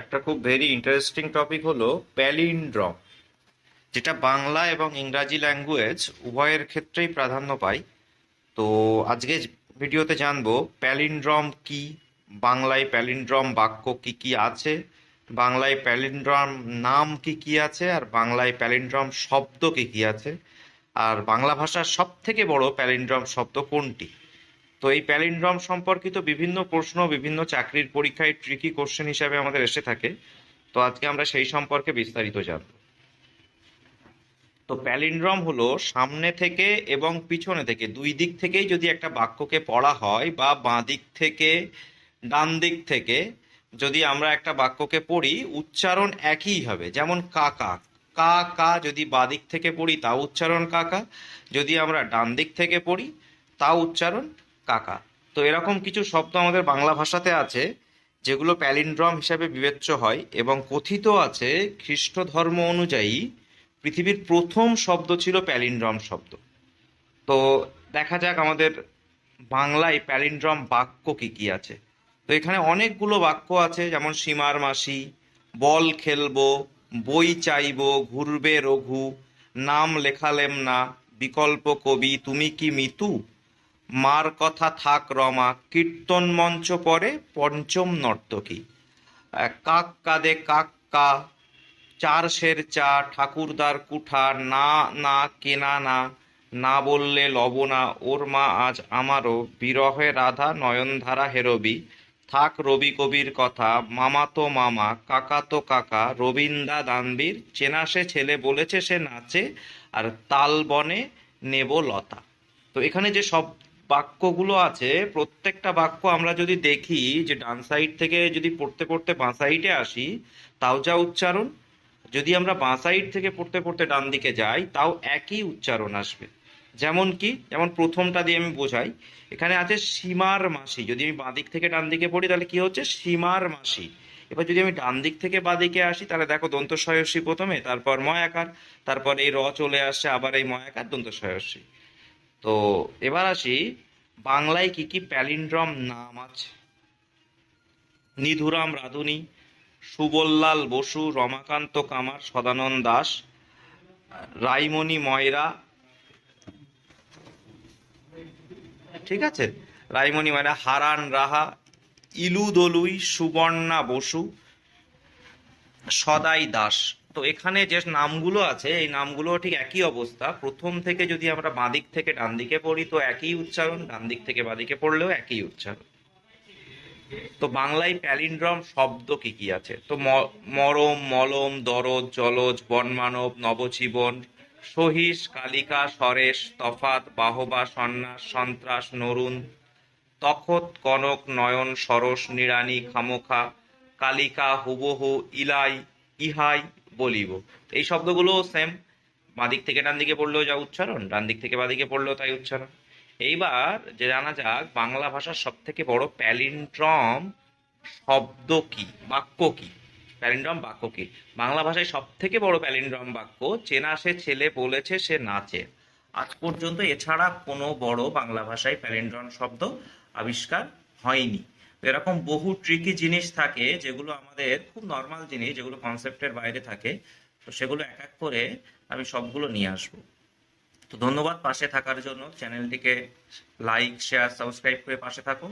একটা খুব very interesting topic হলো প্যালিন্ড্রম যেটা বাংলা এবং ইংরাজি ল্যাঙ্গুয়েজ উভয়ের ক্ষেত্রেই প্রাধান্য পায়। তো আজকে ভিডিওতে জানব প্যালিন্ড্রম কি, বাংলায় প্যালিন্ড্রম বাক্য কি কি আছে, বাংলায় প্যালিন্ড্রম নাম কি কি আছে, আর বাংলায় প্যালিন্ড্রম শব্দ কি কি আছে, আর বাংলা ভাষার সব থেকে বড় প্যালিন্ড্রম শব্দ কোনটি? তো এই প্যালিন্ড্রম সম্পর্কিত বিভিন্ন প্রশ্ন, বিভিন্ন চাকরির পরীক্ষায় ট্রিকি কোশ্চেন হিসাবে আমাদের এসে থাকে। তো আজকে আমরা সেই সম্পর্কে বিস্তারিত জানব। তো প্যালিন্ড্রম হলো সামনে থেকে এবং পিছনে থেকে, দুই দিক থেকেই যদি একটা বাক্যকে পড়া হয় বা বাঁ দিক থেকে, ডান দিক থেকে, যদি আমরা একটা বাক্যকে পড়ি, উচ্চারণ একই হবে। যেমন কাকা কা কা যদি বাঁ দিক থেকে পড়ি তা উচ্চারণ কাকা। যদি আমরা ডান দিক থেকে পড়ি তা উচ্চারণ কাকা। তো এরকম কিছু শব্দ আমাদের বাংলা ভাষাতে আছে, যেগুলো প্যালিন্ড্রম হিসাবে বিবেচ্য হয় এবং কথিত আছে খ্রিস্ট ধর্ম অনুযায়ী পৃথিবীর প্রথম শব্দ ছিল প্যালিন্ড্রম শব্দ। তো দেখা যাক আমাদের বাংলায় প্যালিন্ড্রম বাক্য কি কি আছে। তো এখানে অনেকগুলো বাক্য আছে, যেমন সীমার মাসি, বল খেলব, বই চাইব, ঘুরবে রঘু, নাম লেখালেম না, বিকল্প কবি, তুমি কি মিতু? মার কথা থাক রমা, কীর্তন মঞ্চ পরে পঞ্চম নর্তকী। কাক কাদে কাক কা, চার সের চা, ঠাকুরদার কুঠা, না না, কেনা, না না বললে লবণা, ওর মা আজ আমারও, বিরহে রাধা নয়নধারা হেরবি। থাক রবি কবির কথা, মামা তো মামা, কাকা তো কাকা, রবীন্দা দানবীর, চেনা সে ছেলে, বলেছে সে নাচে, আর তাল বনে নেব লতা। তো এখানে যে সব বাক্যগুলো আছে, প্রত্যেকটা বাক্য আমরা যদি দেখি যে ডান সাইড থেকে যদি পড়তে পড়তে বাঁ সাইডে আসি, তাও যা উচ্চারণ। যদি আমরা বাঁ সাইড থেকে পড়তে পড়তে ডান দিকে যাই, তাও একই উচ্চারণ আসবে। যেমন কি? যেমন প্রথমটা দিয়ে আমি বোঝাই। এখানে আছে সীমার মাসি। যদি আমি বাঁ দিক থেকে ডান দিকে পড়ি, তাহলে কি হচ্ছে? সীমার মাসি। এবার যদি আমি ডান দিক থেকে বাঁ দিকে আসি, তাহলে দেখো দন্ত প্রথমে, তারপর ময়াকার তারপর এই র চলে আসছে, আবার এই ময়াকার দন্ত তো এবার আসি, বাংলায় কি কি প্যালিন্ড্রম নাম আছে? নিধুরাম রাধুনী, সুবল্লাল বসু, রমাকান্ত কামার, সদানন্দ দাস, রাইমণি ময়রা। ঠিক আছে? রাইমণি ময়রা, হারান রাহা ইলু দলুই সুবর্ণা বসু, সদাই দাস। তো এখানে যে নামগুলো আছে, এই নামগুলো ঠিক একই অবস্থা। প্রথম থেকে যদি আমরা বাঁদিক থেকে ডান দিকে পড়ি, তো একই উচ্চারণ, ডান দিক থেকে বাঁদিকে পড়লেও একই উচ্চারণ। তো বাংলায় প্যালিন্ড্রম শব্দ কি কি আছে? তো মরম, মলম দরদ জলজ, বনমানব, নবজীবন সহিস কালিকা, সরেশ, তফাত, বাহবা, সন্ন্যাস, সন্ত্রাস, নরুন, তখত, কনক, নয়ন, সরস নিরানি খামোখা, কালিকা, হুবহু, ইলাই, ইহাই বলিব। এই শব্দগুলো সেম বাঁদিক থেকে ডান দিকে পড়লেও যা উচ্চারণ, ডান দিক থেকে বাঁদিকে পড়লেও তাই উচ্চারণ। এইবার যে জানা যাক, বাংলা ভাষার সব থেকে বড় প্যালিন্ড্রম শব্দ কি, বাক্য কি? প্যালিন্ড্রম বাক্য কি? বাংলা ভাষায় সব থেকে বড় প্যালিন্ড্রম বাক্য, চেনা সে ছেলে, বলেছে সে নাচে। আজ পর্যন্ত এছাড়া কোনো বড় বাংলা ভাষায় প্যালিন্ড্রম শব্দ আবিষ্কার হয়নি। এরকম বহু ট্রিকি জিনিস থাকে যেগুলো আমাদের খুব নর্মাল জিনিস, যেগুলো কনসেপ্টের বাইরে থাকে। তো সেগুলো এক এক করে আমি সবগুলো নিয়ে আসব। তো ধন্যবাদ পাশে থাকার জন্য। চ্যানেলটিকে লাইক শেয়ার সাবস্ক্রাইব করে পাশে থাকো